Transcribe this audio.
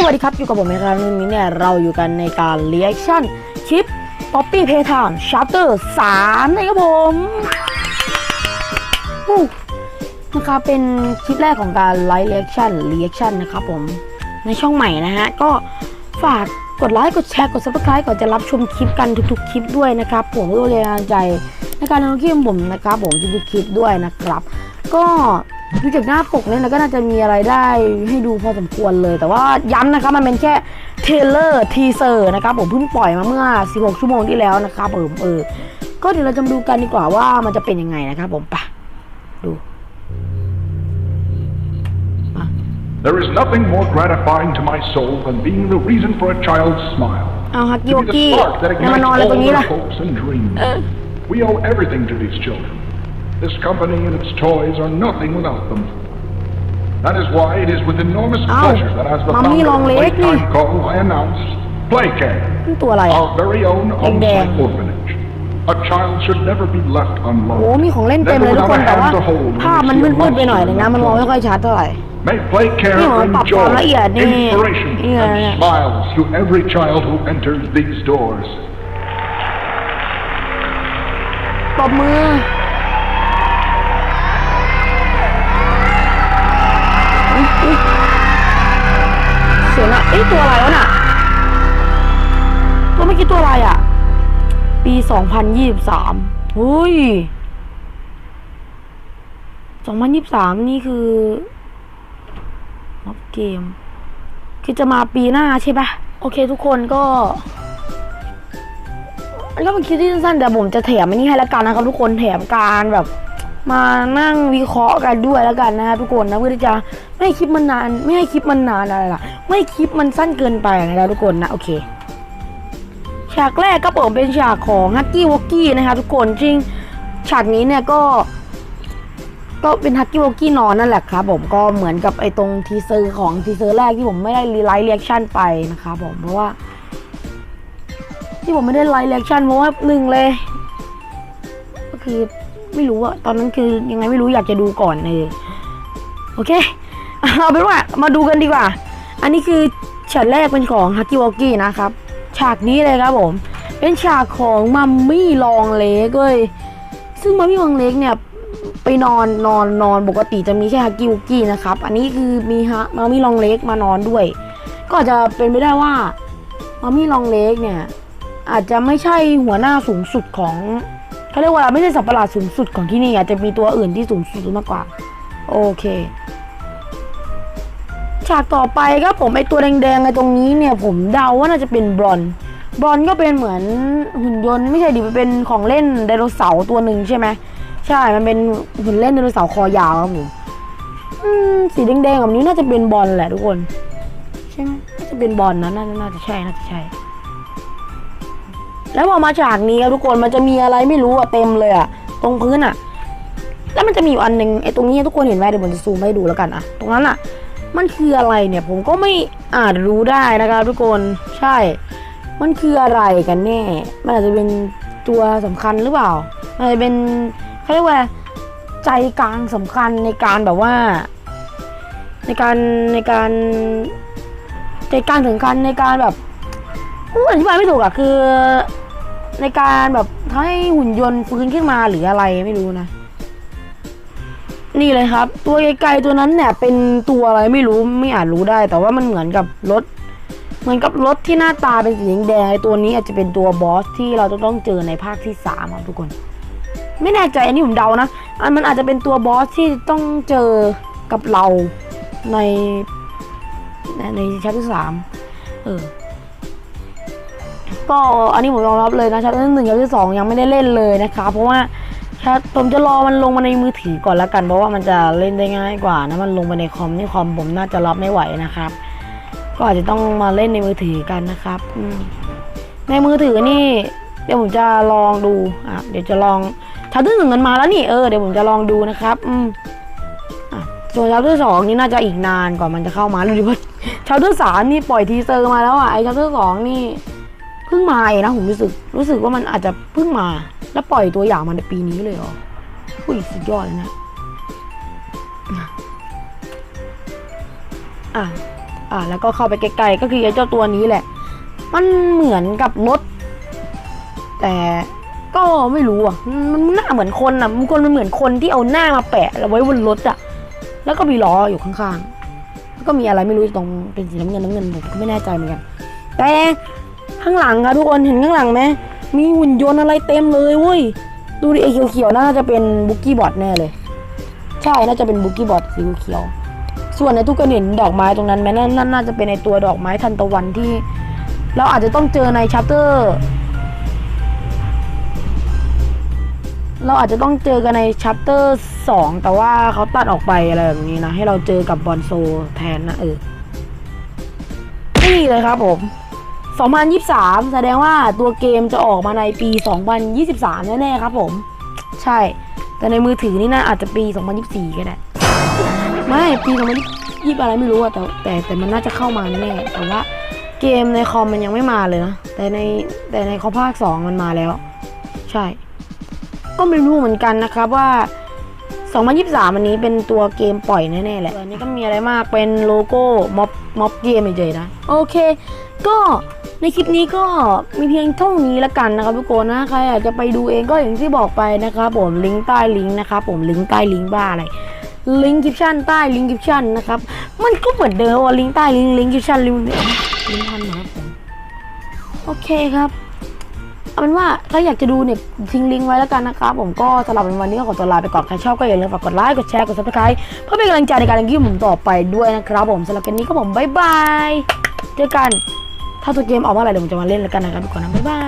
สวัสดีครับ อยู่กับผมในครั้งนี้เนี่ยเราอยู่กันในการเรีแอคชั่นคลิป Poppy Playtime Chapter 3นะครับผมนะครับเป็นคลิปแรกของการไลฟ์เรีแอคชั่นเรีแอคชั่นนะครับผมในช่องใหม่นะฮะ ก็ฝากกดไลค์กดแชร์กด subscribe ก่อนจะรับชมคลิปกันทุกๆคลิปด้วยนะครับ ผมเพื่อเป็นกำลังใจในการทำคลิปของผมนะครับ ผมทุกๆคลิปด้วยนะครับ ก็ ดูจากหน้าปกเนี่ยนะก็น่าจะมีอะไรได้ให้ดูพอสมควรเลย แต่ว่าย้ำนะครับมันเป็นแค่เทเลอร์ทีเซอร์นะครับผมเพิ่งปล่อยมาเมื่อ 16 ชั่วโมงที่แล้วนะครับผมเออ ก็เดี๋ยวเราจะมาดูกันดีกว่าว่ามันจะเป็นยังไงนะครับผมไปะดู There is nothing more gratifying to my soul than being the reason for a child's smile. เอาฮักกี้ To ว be กี้ the spark that เนี่ยมาน ignites อนอะไร all ตรงนี้ their ล่ะ hopes and dreams. We owe everything to these children. This company and its toys are nothing without them. That is why it is with enormous Ow. pleasure that as the Mommy founder of long leg ni. Playtime Co. I announce Playcare, นี่ตัวอะไรอ่ะ our very own Deng-deng. on-site orphanage. A child should never be left โอ้ unloved. มีของเล่นเต็ม Never เลยทุก without คน a แต่ว่า hand to hold when ภาพ they มัน see a มืดๆไปหน่อย monster นึง in นะ their มันมอง toy. ไม่ค่อยชัดเท่าไหร่ May Playcareนี่มันปรับ bring ความ joy, ละเอียดนี่ inspiration, นี่ไง and smiles to every child who enters these doors. ปรบมืออุ๊ เสียงอะเอ๊ะตัวอะไรวะน่ะตัวเมื่อกี้ตัวอะไรอะ ปี2023เฮ้ย2023นี่คือม็อบเกม คือจะมาปีหน้าใช่ปะโอเคทุกคนก็มันก็เป็นคลิปที่สั้นๆแต่ผมจะแถมอันนี้ให้แล้วกันนะครับทุกคนแถมการแบบ มานั่งวิเคราะห์กันด้วยแล้วกันนะครับทุกคนนะเพื่อที่จะไม่ให้คลิปมันนาน ไม่ให้คลิปมันนานอะไรล่ะ ไม่ให้คลิปมันสั้นเกินไปนะครับทุกคนนะโอเค ฉากแรกก็ผมเป็นฉากของฮักกี้วอกกี้นะครับทุกคนจริงฉากนี้เนี่ยก็ก็เป็นฮักกี้วอกกี้นอนนั่นแหละครับผมก็เหมือนกับไอ้ตรงทีเซอร์ของทีเซอร์แรกที่ผมไม่ได้รีไลท์เรีแอคชั่นไปนะครับผมเพราะว่า ที่ผมไม่ได้ไลฟ์เรีแอคชั่นเพราะว่าหนึ่งเลย ก็คือ ไม่รู้อะตอนนั้นคือยังไงไม่รู้อยากจะดูก่อนเออโอเคเอาเป็นว่ามาดูกันดีกว่า อันนี้คือฉากแรกเป็นของฮักกี้วอกกี้นะครับ ฉากนี้เลยครับผม เป็นฉากของมัมมี่ลองเล็กเว้ยซึ่งมัมมี่ลองเล็กเนี่ยไปนอนนอนนอนปกติจะมีแค่ฮักกี้วอกกี้นะครับ อันนี้คือมีฮะมัมมี่ลองเล็กมานอนด้วย ก็อาจจะเป็นไปได้ว่ามัมมี่ลองเล็กเนี่ยอาจจะไม่ใช่หัวหน้าสูงสุดของ เขาเรียกว่าไม่ใช่สัตว์ประหลาดสูงสุดของที่นี่อาจจะมีตัวอื่นที่สูงสุดมากกว่า โอเค ฉากต่อไปครับผมไอตัวแดงๆไอตรงนี้เนี่ย ผมเดาว่าน่าจะเป็นบรอนบรอนก็เป็นเหมือนหุ่นยนต์ไม่ใช่ดิเป็นของเล่นไดโนเสาร์ตัวหนึ่งใช่ไหมใช่ มันเป็นหุ่นเล่นไดโนเสาร์คอยาวครับผมสีแดงๆแบบนี้น่าจะเป็นบอลแหละทุกคน ใช่ไหมน่าจะเป็นบอลนะน่าน่าจะใช่น่าจะใช่ แล้วพอมาฉากนี้ทุกคนมันจะมีอะไรไม่รู้อะเต็มเลยอะตรงพื้นอะแล้วมันจะมีอันหนึ่งไอ้ตรงนี้ทุกคนเห็นไหมเดี๋ยวผมจะซูมให้ดูแล้วกันอะตรงนั้นอะมันคืออะไรเนี่ย ผมก็ไม่อาจรู้ได้นะครับทุกคนใช่ มันคืออะไรกันแน่ มันอาจจะเป็นตัวสำคัญหรือเปล่ามันอาจจะเป็นเขาเรียกว่าใจกลางสำคัญในการแบบว่า ในการในการใจกลางถึงกันในการแบบอธิบายไม่ถูกอะคือ ในการแบบทำให้หุ่นยนต์ฟื้นขึ้นมาหรืออะไรไม่รู้นะ นี่เลยครับ ตัวไกลๆตัวนั้นเนี่ยเป็นตัวอะไรไม่รู้ไม่อาจรู้ได้ แต่ว่ามันเหมือนกับรถเหมือนกับรถที่หน้าตาเป็นสีแดงตัวนี้อาจจะเป็นตัวบอสที่เราจะต้องเจอในภาคที่สามครับทุกคน ไม่แน่ใจอันนี้ผมเดานะอันมันอาจจะเป็นตัวบอสที่ต้องเจอกับเราในในในชั้นที่สามเออ ก็อันนี้ผมยอมรับเลยนะชัตเตอร์หนึ่งกับที่สองยังไม่ได้เล่นเลยนะคะ เพราะว่าชัตผมจะรอมันลงมาในมือถือก่อนละกัน เพราะว่ามันจะเล่นได้ง่ายกว่านะมันลงไปในคอมนี่คอมผมน่าจะรับไม่ไหวนะครับ ก็อาจจะต้องมาเล่นในมือถือกันนะครับในมือถือนี่ เดี๋ยวผมจะลองดูอะเดี๋ยวจะลองชัตเตอร์หนึ่งมันมาแล้วนี่เออเดี๋ยวผมจะลองดูนะครับ อืมอะส่วนชัตเตอร์สองนี่น่าจะอีกนานกว่ามันจะเข้ามาดูดิว่าชัตเตอร์สามนี่ปล่อยทีเซอร์มาแล้วอะไอชัตเตอร์สองนี่ เพิ่งมาเองนะผมรู้สึกรู้สึกว่ามันอาจจะเพิ่งมา แล้วปล่อยตัวอย่างมาในปีนี้เลยเหรออุ้ยสุดยอดเลยนะอะอ่าแล้วก็เข้าไปใกลๆก็คือไอ้เจ้าตัวนี้แหละ มันเหมือนกับรถ แต่ก็ไม่รู้อะ มันหน้าเหมือนคนอะมันคนมันเหมือนคนที่เอาหน้ามาแปะแล้วไว้บนรถอะ แล้วก็มีล้ออยู่ข้างๆ แล้วก็มีอะไรไม่รู้ตรงเป็นสีน้ำเงินน้ำเงินผมก็ไม่แน่ใจเหมือนกัน แต่ ข้างหลังอะทุกคนเห็นข้างหลังไหมมีหุ่นยนต์อะไรเต็มเลยเว้ยดูดิไอ้เขียวๆน่าจะเป็นบุกกี้บอทแน่เลย ใช่น่าจะเป็นบุกกี้บอทสีเขียว ส่วนในทุกคนเห็นดอกไม้ตรงนั้นไหมนั่นน่าจะเป็นในตัวดอกไม้ทันตะวันที่ เราอาจจะต้องเจอในชัปเตอร์เราอาจจะต้องเจอกันในชัปเตอร์สองแต่ว่าเขาตัดออกไปอะไรแบบนี้นะ ให้เราเจอกับบอลโซแทนนะเออนี่เลยครับผม 2023 แสดงว่าตัวเกมจะออกมาในปี 2023 แน่ๆครับผม ใช่ แต่ในมือถือนี่น่าอาจจะปี 2024 ก็ได้ ไม่ปี2020อะไรไม่รู้อะแต่แต่แต่มันน่าจะเข้ามาแน่แต่ว่าเกมในคอมมันยังไม่มาเลยนะ แต่ในแต่ในคอมภาค 2 มันมาแล้ว ใช่ ก็ไม่รู้เหมือนกันนะครับว่า 2023 อันนี้เป็นตัวเกมปล่อยแน่ๆแหละอันนี้ก็มีอะไรมากเป็นโลโก้ม็อบม็อบเกมเฉยๆนะ โอเค ก็ในคลิปนี้ก็มีเพียงเท่านี้ละกันนะครับทุกคนนะใครอยากจะไปดูเองก็อย่างที่บอกไปนะครับผมลิงก์ใต้ลิงก์นะครับผมลิงก์ใต้ลิงก์บ้าอะไรลิงก์คลิปชั่นใต้ลิงก์คลิปชั่นนะครับมันก็เหมือนเดิมว่าลิงก์ใต้ลิงก์ลิงก์คลิปชั่นลิงก์ลิงก์พันนะครับผมโอเคครับ เอาเป็นว่าถ้าอยากจะดูเนี่ยทิ้งลิงก์ไว้แล้วกันนะครับ ผมก็สำหรับวันนี้ก็ขอตัวลาไปก่อนใครชอบก็อย่าลืมฝากกดไลค์กดแชร์กดซับสไครต์เพื่อเป็นกำลังใจในการทำคลิปผมต่อไปด้วยนะครับ ผมสำหรับกันนี้ก็ผมบ๊ายบายเจอกันถ้าตัวเกมออกมาอะไรเดี๋ยวผมจะมาเล่นแล้วกันนะครับทุกคนนะบ๊ายบาย